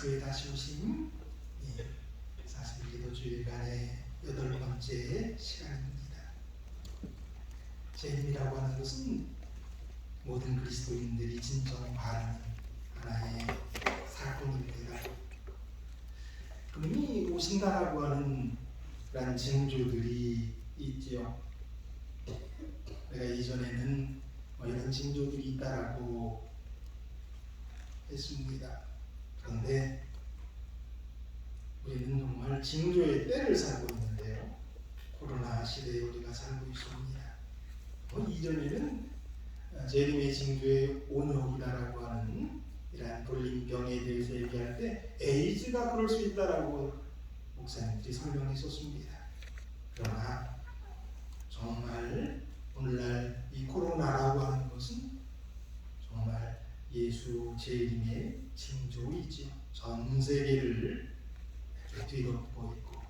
그리스도의 다시 오심 예, 사실 기도 주일간의 여덟 번째 시간입니다. 재림이라고 하는 것은 모든 그리스도인들이 진정 바라는 하나의 사건입니다. 그분이 오신다라고 하는 그런 징조들이 있지요. 내가 이전에는 뭐 이런 징조들이 있다라고 했습니다. 그런데 우리는 정말 징조의 때를 살고 있는데요. 코로나 시대에 우리가 살고 있습니다. 뭐 이전에는 재림의 징조의 온역이다라고 하는 이러한 돌림병에 대해서 얘기할 때 에이즈가 그럴 수 있다라고 목사님들이 설명했었습니다. 그러나 정말 오늘날 이 코로나라고 하는 것은 정말 예수 재림의 징조이지 전 세계를 뒤덮고 있고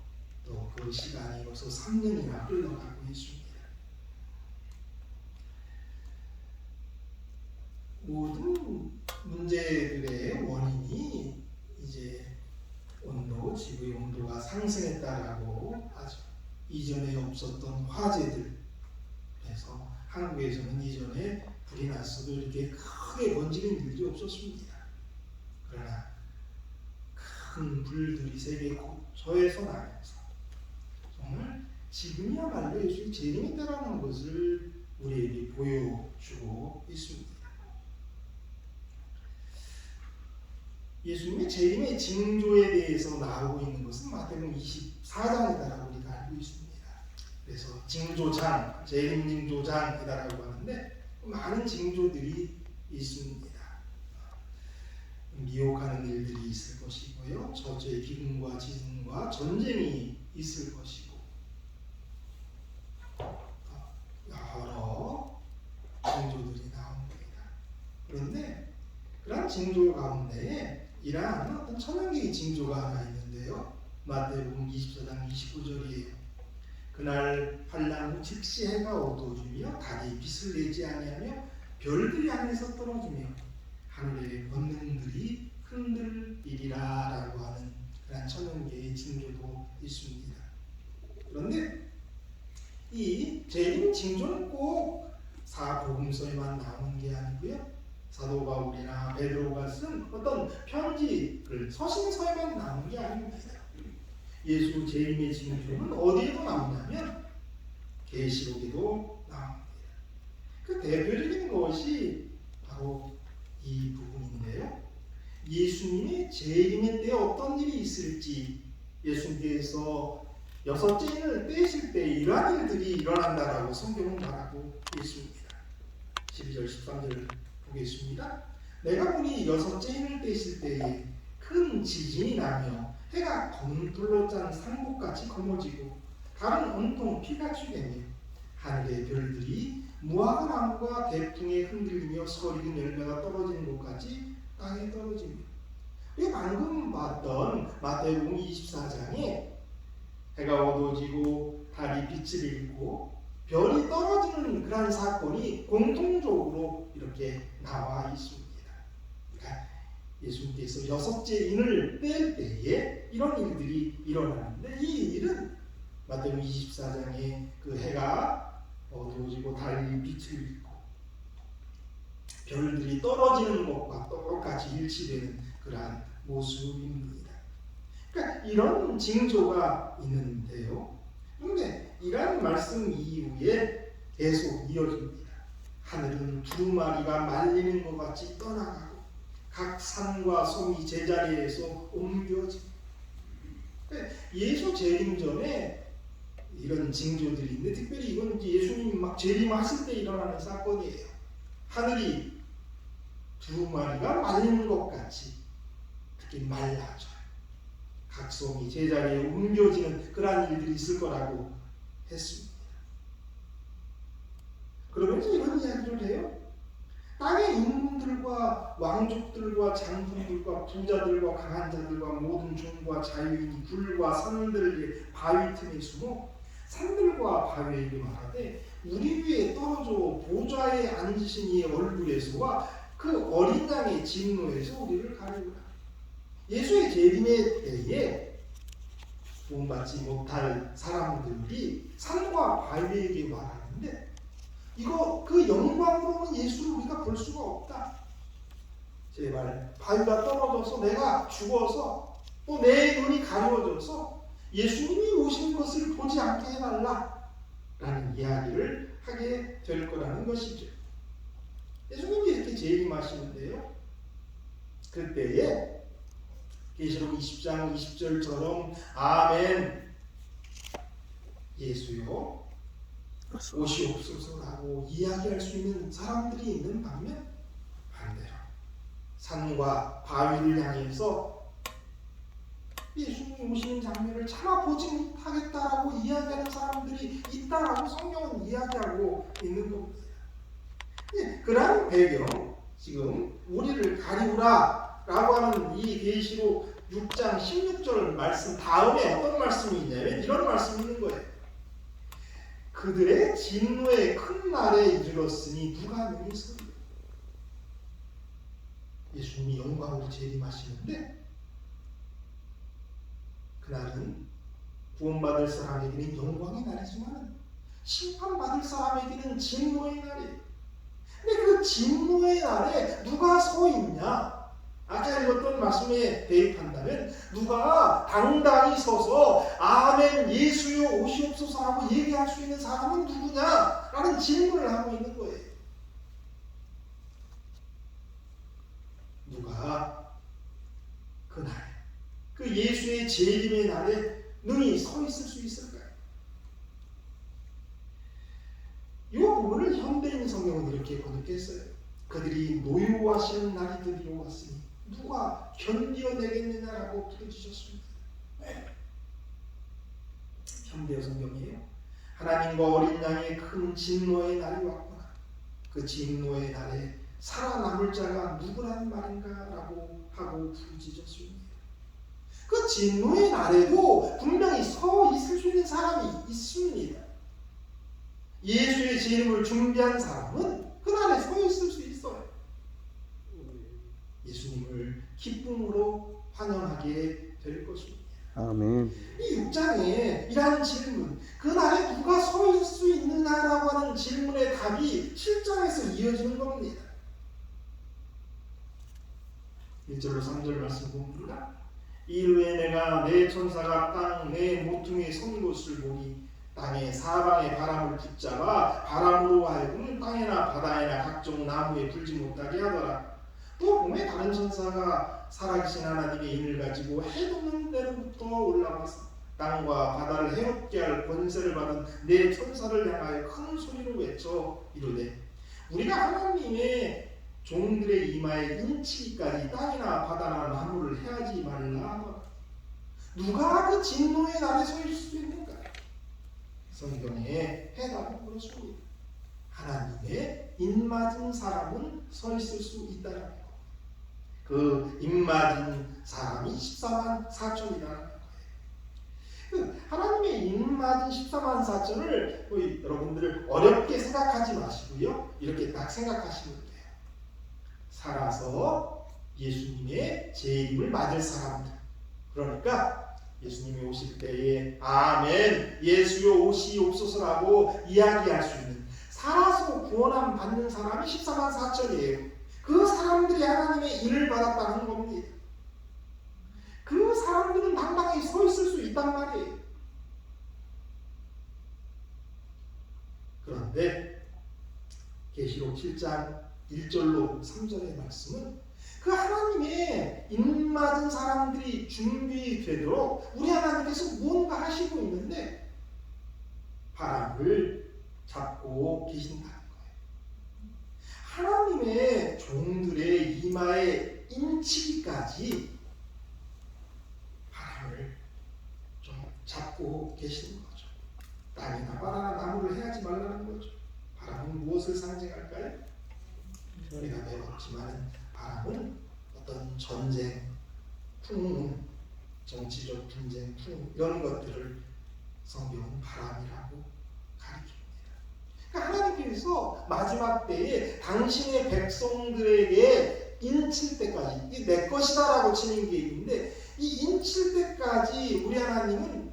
또 그 시간이 벌써 3년이나 흘러가고 있습니다. 모든 문제들의 원인이 이제 온도, 지구의 온도가 상승했다라고 하죠. 이전에 없었던 화재들. 그래서 한국에서는 이전에 불이 났어도 이렇게 크게 번지는 일이 없었습니다. 그러나 큰 불들이 세계 곳저에서 나면서 정말 지금이야말로 예수의 재림이 때라는 것을 우리에게 보여주고 있습니다. 예수님의 재림의 징조에 대해서 나오고 있는 것은 마태복음 24장이다라고 우리가 알고 있습니다. 그래서 징조장, 재림 징조장이다라고 하는데 많은 징조들이 있습니다. 미혹하는 일들이 있을 것이고요. 저주의 기근과 지진과 전쟁이 있을 것이고 여러 징조들이 나옵니다. 그런데 그런 징조 가운데 이러한 어떤 천연계의 징조가 하나 있는데요. 마태복음 24장 29절이에요. 그날 환란 후 즉시 해가 어두워지며 달이 빛을 내지 아니하며 별들이 하늘에서 떨어지며 하늘의 권능들이 흔들리리라라고 하는 그런 천연계의 징조도 있습니다. 그런데 이 재림 징조는 꼭 사복음서에만 나오는 게 아니고요. 사도 바울이나 베드로가 쓴 어떤 편지를 서신서에만 나오는 게 아닙니다. 예수 재림의 징조는 어디에도 나오냐면 계시록에도 나옵니다. 그 대표적인 것이 바로 이 부분인데요. 예수님의 재림의 때 어떤 일이 있을지 예수님께서 여섯째 인을 떼실 때 이러한 일들이 일어난다라고 성경은 말하고 있습니다. 12절 13절 보겠습니다. 내가 보니 여섯째 인을 떼실 때에 큰 지진이 나며 해가 검돌로 짠 상복같이 검어지고. 달은 온통 피같이 되며 하늘의 별들이 무화과 나무가 대풍에 흔들리며 서리는 열매가 떨어지는 곳까지 땅에 떨어지며 우리 방금 봤던 마태복음 24장에 해가 어두워지고 달이 빛을 잃고 별이 떨어지는 그런 사건이 공통적으로 이렇게 나와 있습니다. 예수님께서 여섯째 인을 뗄 때에 이런 일들이 일어나는데 이 일은 마태복음 24장에 그 해가 어두워지고 달이 빛을 잃고 별들이 떨어지는 것과 똑같이 일치되는 그러한 모습입니다. 그러니까 이런 징조가 있는데요. 그런데 이러한 말씀 이후에 계속 이어집니다. 하늘은 두 마리가 말리는 것 같이 떠나가고 각 산과 섬이 제자리에서 옮겨집니다. 그러니까 예수 재림 전에 이런 징조들이 있는데 특별히 이건 이제 예수님이 막 재림하실 때 일어나는 사건이에요. 하늘이 두 마리가 말리는 것 같이 그렇게 말라져요. 각 섬이 제자리에 옮겨지는 그러한 일들이 있을 거라고 했습니다. 그러면서 이런 이야기를 해요. 땅의 인문들과 왕족들과 장군들과 부자들과 강한 자들과 모든 종과 자유인이 굴과 산들의 바위 틈에 숨어 산들과 바위에게 말하되 우리 위에 떨어져 보좌에 앉으신 이의 얼굴에서와 그 어린 양의 진노에서 우리를 가리우라. 예수의 재림의 때에 구원받지 못할 사람들이 산과 바위에게 말하는데 이거 그 영광으로는 예수를 우리가 볼 수가 없다. 제발 바위가 떨어져서 내가 죽어서 또 내 눈이 가려워져서 예수님이 오신 것을 보지 않게 해달라 라는 이야기를 하게 될 거라는 것이죠. 예수님이 이렇게 재림하시는데요. 그때에 계시록 20장 20절처럼 아멘 예수요 오시옵소서라고 이야기할 수 있는 사람들이 있는 반면 반대로 산과 바위를 향해서 예수님이 오시는 장면을 참아 보지 못하겠다라고 이야기하는 사람들이 있다라고 성경은 이야기하고 있는 겁니다. 예, 그러한 배경 지금 우리를 가리우라 라고 하는 이 계시록 6장 16절 말씀 다음에 어떤 말씀이 있냐면 이런 말씀이 있는 거예요. 그들의 진노의 큰 날에 이르렀으니 누가 능히 서리요. 예수님이 영광으로 재림하시는데 그날은 구원받을 사람에게는 영광의 날이지만 심판받을 사람에게는 진노의 날이에요. 근데 그 진노의 날에 누가 서 있냐? 아까 읽었던 말씀에 대입한다면 누가 당당히 서서 아멘 예수여 오시옵소서라고 얘기할 수 있는 사람은 누구냐? 라는 질문을 하고 있는 거예요. 누가 그날 그 예수의 재림의 날에 능히 서 있을 수 있을까요? 이 부분을 현대인 성경은 이렇게 번역했어요. 그들이 노유하시는 날이 드디어 왔으니 누가 견디어내겠느냐라고 부르짖었습니다. 네. 현대 성경이에요. 하나님과 어린 양의 큰 진노의 날이 왔구나. 그 진노의 날에 살아남을 자가 누구라는 말인가라고 하고 부르짖었습니다. 그 진노의 날에도 분명히 서 있을 수 있는 사람이 있습니다. 예수의 재림을 준비한 사람은 그날에 서 있을 수 있어요. 예수님을 기쁨으로 환영하게 될 것입니다. 아멘. 이 6장에 이러한 질문, 그 날에 누가 서 있을 수 있느냐라고 하는 질문의 답이 7장에서 이어지는 겁니다. 1절로 3절 말씀 봅니다. 이후에 내가 내 천사가 땅 내 모퉁이에 선 곳을 보니 땅의 사방의 바람을 붙잡아 바람으로 하여금 땅이나 바다에나 각종 나무에 불지 못하게 하더라. 또 봄에 다른 천사가 살아계신 하나님의 인을 가지고 해돋는 데로부터 올라와서 땅과 바다를 해롭게 할 권세를 받은 내 천사를 향하여 큰 소리로 외쳐 이르되 우리가 하나님의 종들의 이마에 인치기까지 땅이나 바다나 나무를 해하지 말라 하더라. 누가 그 진노의 날에 서 있을 수 있는가? 성경의 해답은 그렇습니다. 하나님의 입맞은 사람은 서 있을 수 있다는 거. 그 입맞은 사람이 14만 4천이라는 거예요. 그 하나님의 입맞은 14만 4천을 여러분들 어렵게 생각하지 마시고요. 이렇게 딱 생각하시면 돼요. 살아서 예수님의 재림을 맞을 사람들. 그러니까 예수님이 오실 때에 아멘 예수여 오시옵소서라고 이야기할 수 있는 살아서 구원함 받는 사람이 14만 4천이에요. 그 사람들이 하나님의 일을 받았다는 겁니다. 그 사람들은 당당히 서 있을 수 있단 말이에요. 그런데 계시록 7장 1절로 3절의 말씀은 그 하나님의 입맞은 사람들이 준비되도록 우리 하나님께서 무언가 하시고 있는데 바람을 잡고 거예요. 하나님의 종들의 이마에 인치기까지 바람을 좀 잡고 계시는 거죠. 땅이나 바다나 나무를 해야지 말라는 거죠. 바람은 무엇을 상징할까요? 우리가 배웠지만 바람은 어떤 전쟁, 풍, 정치적 분쟁, 풍 이런 것들을 성경은 바람이라고 가르칩니다. 그러니까 하나님께서 마지막 때에 당신의 백성들에게 인칠 때까지 이게 내 것이다라고 치는 게 있는데 이 인칠 때까지 우리 하나님은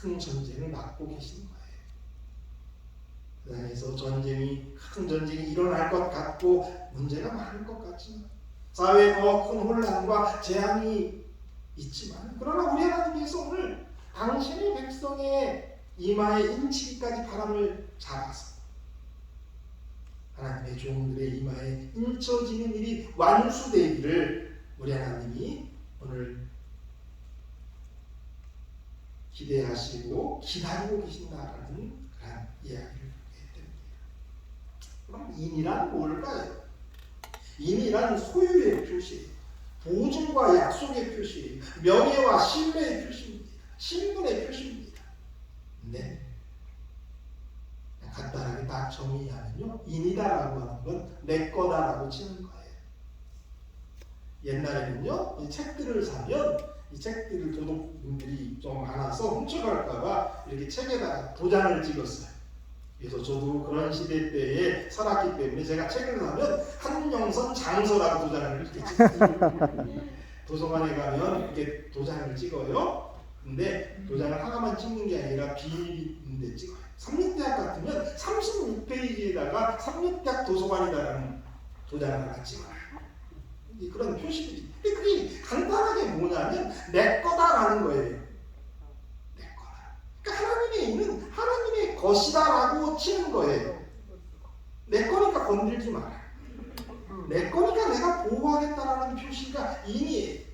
큰 전쟁을 막고 계시는 거예요. 그 땅에서 전쟁이 큰 전쟁이 일어날 것 같고 문제가 많을 것 같지만 사회에 더 큰 혼란과 재앙이 있지만 그러나 우리 하나님께서 오늘 당신의 백성의 이마에 인치기까지 바람을 잡아서 하나님의 종들의 이마에 인쳐지는 일이 완수되기를 우리 하나님이 오늘 기대하시고 기다리고 계신다라는 그런 이야기를 보게 됩니다. 그럼 인이란 뭘까요? 인이란 소유의 표시, 보증과 약속의 표시, 명예와 신뢰의 표시입니다. 신분의 표시입니다. 네. 간단하게 딱 정의하면요. 인이다라고 하는 건 내 거다라고 치는 거예요. 옛날에는요. 이 책들을 사면 이 책들을 도둑분들이 좀 많아서 훔쳐갈까봐 이렇게 책에다가 도장을 찍었어요. 그래서 저도 그런 시대 때에 살았기 때문에 제가 책을 사면 한영선 장서라고 도장을 이렇게 찍어요. 도서관에 가면 이렇게 도장을 찍어요. 근데 도장을 하나만 찍는 게 아니라 비밀인데 찍어요. 삼육대학 같으면 36페이지에다가 삼육대학 도서관이다라는 도장을 하나 찍어요. 그런 표시들이. 근데 그게 간단하게 뭐냐면 내 거다라는 거예요. 내 거다. 그러니까 하나님의 이는 하나님의 것이다라고 치는 거예요. 내 거니까 건들지 마라. 내 거니까 내가 보호하겠다라는 표시가 인이에요.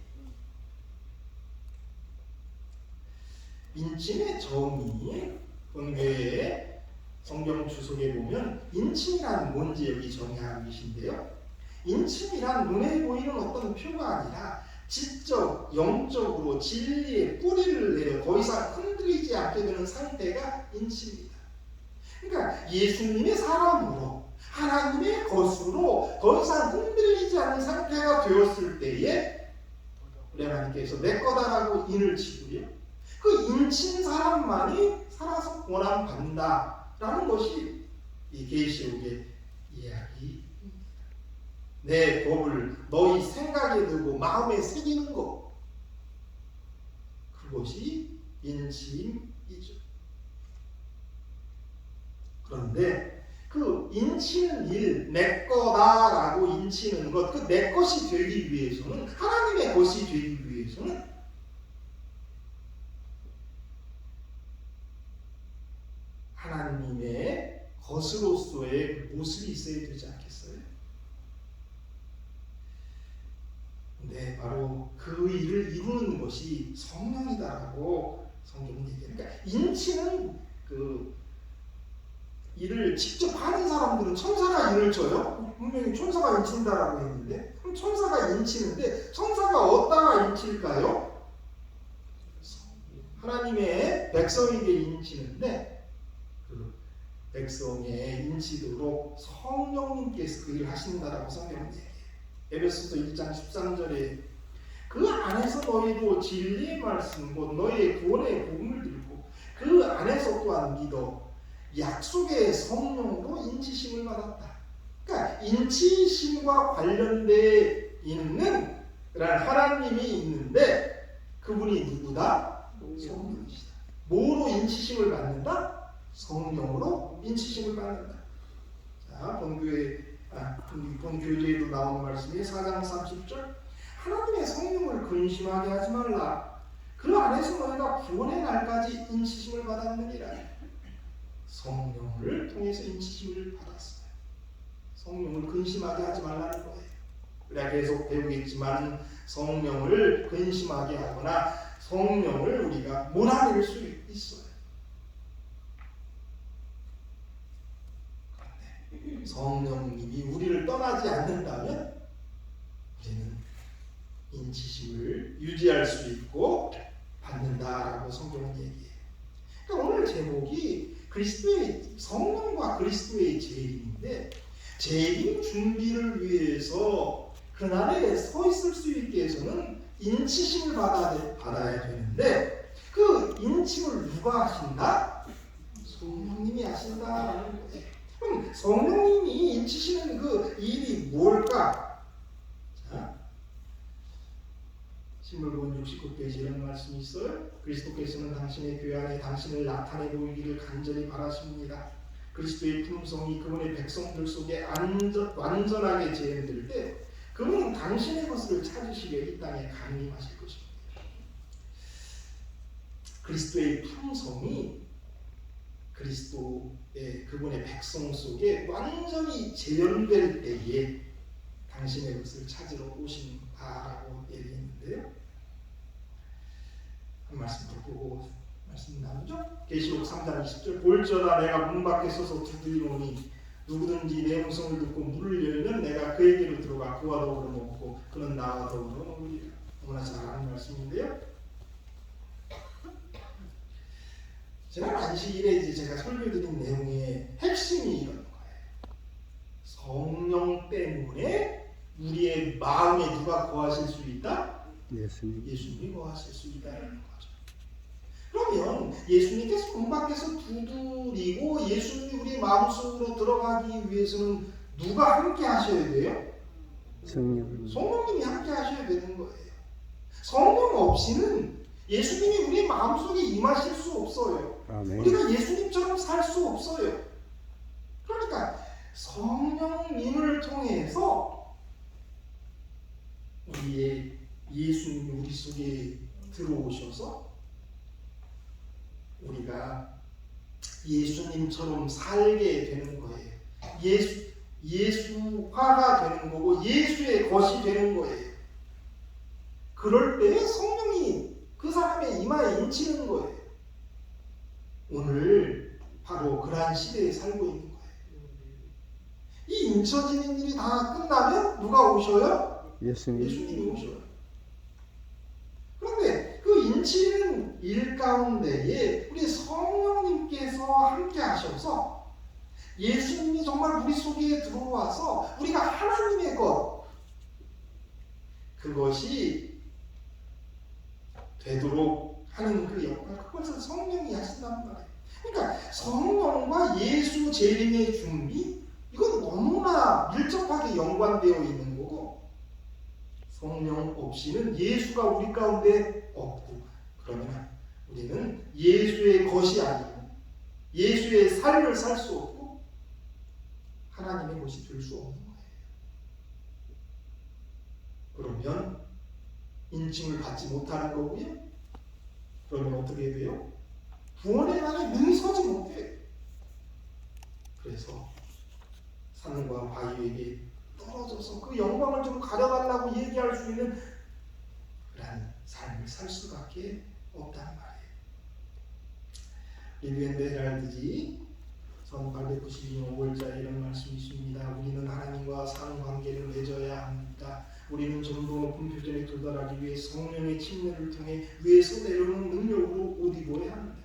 인침의 정의 본교의 성경 주석에 보면 인침이란 뭔지 여기 정의하고 계신데요. 인침이란 눈에 보이는 어떤 표가 아니라 지적, 영적으로 진리의 뿌리를 내려 더 이상 흔들리지 않게 되는 상태가 인침입니다. 그러니까 예수님의 사람으로 하나님의 것으로 더 이상 흔들리지 않는 상태가 되었을 때에 우리 하나님께서 내 거다라고 인을 치고요. 그 인친 사람만이 살아서 고난 받는다라는 것이 이 계시록의 이야기입니다. 내 법을 너희 생각에 들고 마음에 새기는 것 그것이 인침이죠. 그런데 그 인치는 일, 내 거다라고 인치는 것, 그 내 것이 되기 위해서는 하나님의 것이 되기 위해서는 하나님의 것으로서의 그 모습이 있어야 되지 않겠어요? 네, 바로 그 일을 이루는 것이 성령이다라고 성경은 얘기해요. 그러니까 인치는 그 일을 직접 하는 사람들은 천사가 일을 쳐요. 분명히 천사가 인친다라고 했는데 그럼 천사가 인치는데 천사가 어디다가 인칠까요? 하나님의 백성에게 인치는데 그 백성의 인치도록 성령님께서 그 일을 하신다라고 성경은 얘기해요. 에베소서 1장 13절에 그 안에서 너희도 진리의 말씀 곧 너희의 구원의 복음을 들고 그 안에서 또한 믿어 약속의 성령으로 인치심을 받았다. 그러니까 인치심과 관련돼 있는 그런 하나님이 있는데 그분이 누구다? 성령이시다. 뭐로 인치심을 받는다? 성령으로 인치심을 받는다. 자, 본교회 아, 본 교재에도 나오는 말씀이 4장 30절 하나님의 성령을 근심하게 하지 말라. 그 안에서 너희가 구원의 날까지 인치심을 받았느니라. 성령을 통해서 인치심을 받았어요. 성령을 근심하게 하지 말라는 거예요. 우리가 계속 배우겠지만 성령을 근심하게 하거나 성령을 우리가 몰아낼 수 있어요. 성령님이 우리를 떠나지 않는다면 우리는 인치심을 유지할 수 있고 받는다라고 성경은 얘기해요. 그러니까 오늘 제목이 그리스도의 성령과 그리스도의 재림인데 재림 준비를 위해서 그날에 서 있을 수 있게 해서는 인치심을 받아야, 받아야 되는데 그 인침을 누가 하신다? 성령님이 하신다라는 거예요. 성령님이 인치시는 그 일이 뭘까? 자, 신물본 69페이지 이런 말씀이 있어요. 그리스도께서는 당신의 교회 안에 당신을 나타내 보이기를 간절히 바라십니다. 그리스도의 품성이 그분의 백성들 속에 안전, 완전하게 재현될 때 그분은 당신의 것을 찾으시려 이 땅에 강림하실 것입니다. 그리스도의 품성이 그리스도의 그분의 백성 속에 완전히 재현될 때에 당신의 것을 찾으러 오신다라고 얘기했는데요. 한 말씀 더 보고 말씀 나누죠. 계시록 3장 20절 볼지어다 내가 문 밖에 서서 두드리노니 누구든지 내 음성을 듣고 문을 열면 내가 그에게로 들어가 그와 더불어 먹고 그는 나와 더불어 먹으리라. 너무나 잘 아는 말씀인데요. 지난 안식일에 이제 제가 설교드린 내용의 핵심이 이런 거예요. 성령 때문에 우리의 마음에 누가 거하실 수 있다? 예수님. 예수님이 거하실 수 있다는 거죠. 그러면 예수님께서 문 밖에서 두드리고 예수님이 우리 마음속으로 들어가기 위해서는 누가 함께 하셔야 돼요? 성령. 성령님이 함께 하셔야 되는 거예요. 성령 없이는 예수님이 우리 마음속에 임하실 수 없어요. 아멘. 우리가 예수님처럼 살 수 없어요. 그러니까 성령님을 통해서 우리의 예수님이 우리 속에 들어오셔서 우리가 예수님처럼 살게 되는 거예요. 예수 예수화가 되는 거고 예수의 것이 되는 거예요. 그럴 때 성령이 그 사람의 이마에 인치는 거예요. 오늘 바로 그러한 시대에 살고 있는 거예요. 이 인쳐지는 일이 다 끝나면 누가 오셔요? 예수님. 예수님이 오셔요. 그런데 그 인치는 일 가운데에 우리 성령님께서 함께 하셔서 예수님이 정말 우리 속에 들어와서 우리가 하나님의 것 그것이 되도록 하는 그 역할 그것을 성령이 하신단 말이에요. 그러니까 성령과 예수 재림의 준비 이건 너무나 밀접하게 연관되어 있는 거고 성령 없이는 예수가 우리 가운데 없고 그러면 우리는 예수의 것이 아니고 예수의 삶을 살 수 없고 하나님의 것이 될 수 없는 거예요. 그러면 인칭을 받지 못하는 거고요. 그러면 어떻게 돼요? 구원의 날에 능히 서지 못해. 그래서 산과 바위에게 떨어져서 그 영광을 좀 가려달라고 얘기할 수 있는 그런 삶을 살 수밖에 없단 말이에요. 리뷰앤드 헤랄드지 1892년 5월자 이런 말씀이 있습니다. 우리는 하나님과 상관계를 맺어야 합니다. 우리는 좀 더 높은 표준에 도달하기 위해 성령의 침례를 통해 위에서 내려오는 능력으로 옷 입어야 합니다.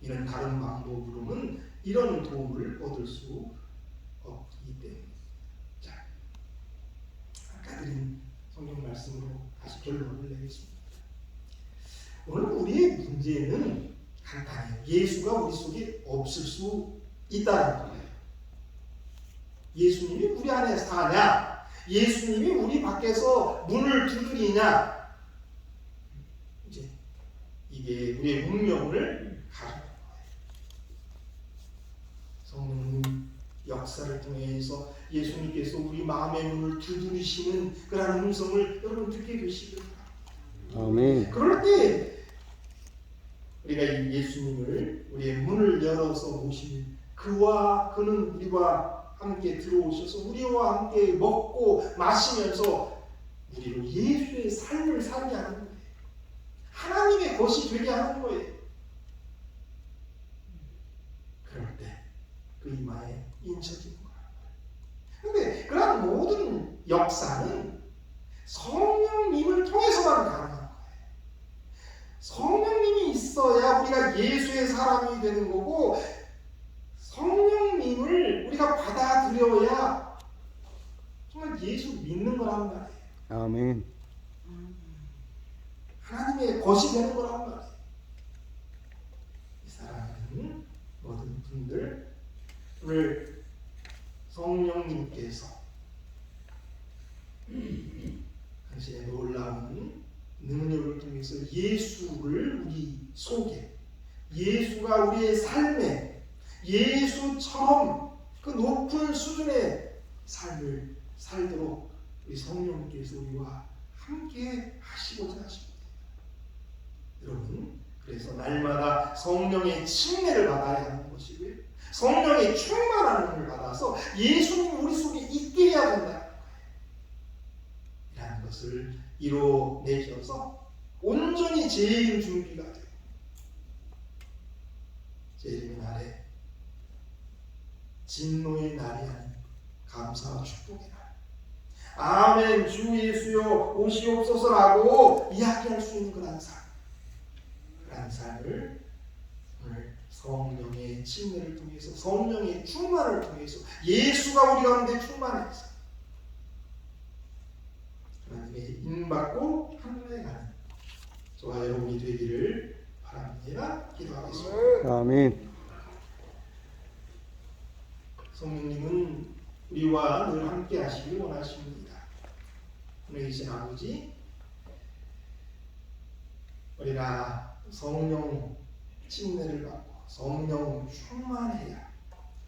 이런 다른 방법으로는 이런 도움을 얻을 수 없기 때문에 자 아까 드린 성경 말씀으로 다시 결론을 내겠습니다. 오늘 우리의 문제는 간단해요. 예수가 우리 속에 없을 수 있다는 거예요. 예수님이 우리 안에 사냐? 예수님이 우리 밖에서 문을 두드리냐? 이제 이게 우리의 운명을 가르는 거예요. 성령 역사를 통해서 예수님께서 우리 마음의 문을 두드리시는 그런 음성을 여러분 듣게 되시길. 아멘. 그럴 때 우리가 이 예수님을 우리의 문을 열어서 모시는 그와 그는 우리와 함께 들어오셔서 우리와 함께 먹고 마시면서 우리로 예수의 삶을 살게 하는 거예요. 하나님의 것이 되게 하는 거예요. 그럴 때 그 이마에 인쳐지는 거예요. 근데 그런 모든 역사는 성령님을 통해서만 가능한 거예요. 성령님이 있어야 우리가 예수의 사람이 되는 거고 우리가 받아들여야 정말 예수 믿는 거란 말이에요. 아멘. 하나님의 것이 되는 거란 말이에요. 이 사랑하는 모든 분들을 성령님께서 당신의 놀라운 능력을 통해서 예수를 우리 속에 예수가 우리의 삶에 예수처럼 그 높은 수준의 삶을 살도록 우리 성령께서 우리와 함께 하시고자 하십니다. 여러분, 그래서 날마다 성령의 침례를 받아야 하는 것이고요. 성령의 충만함을 받아서 예수님 우리 속에 있게 해야 된다. 이라는 것을 이뤄내셔서 온전히 제일 준비가 돼요. 제일 날에 진노의 날이 아닌 감사와 축복의 날. 아멘 주 예수여 오시옵소서라고 이야기할 수 있는 그런 삶. 그런 삶을 오늘 성령의 침례를 통해서 성령의 충만을 통해서 예수가 우리 가운데 충만해서 하나님의 인받고 하늘에 가는 저와 여러분이 되기를 바랍니다. 기도하겠습니다. 아멘. 성령님은 우리와 늘 함께 하시길 원하십니다. 하늘이신 아버지, 우리가 성령 침례를 받고 성령 충만해야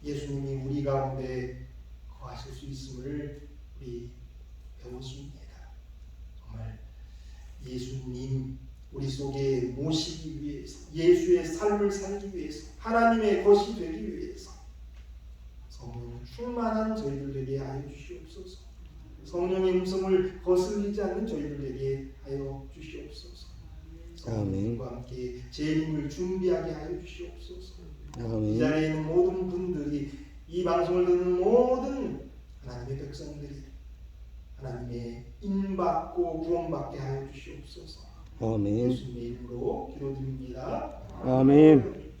예수님이 우리 가운데 거하실 수 있음을 우리 배웠습니다. 정말 예수님 우리 속에 모시기 위해서 예수의 삶을 살기 위해서 하나님의 것이 되기 위해서 충만한 저희들 되게 하여 주시옵소서. 성령의 음성을 거슬리지 않는 저희들 되게 하여 주시옵소서. 성령과 함께 재림을 준비하게 하여 주시옵소서. 이 아멘. 자리에 있는 모든 분들이 이 방송을 듣는 모든 하나님의 백성들이 하나님의 인받고 구원받게 하여 주시옵소서. 아멘. 예수님의 이름으로 기도드립니다. 아멘.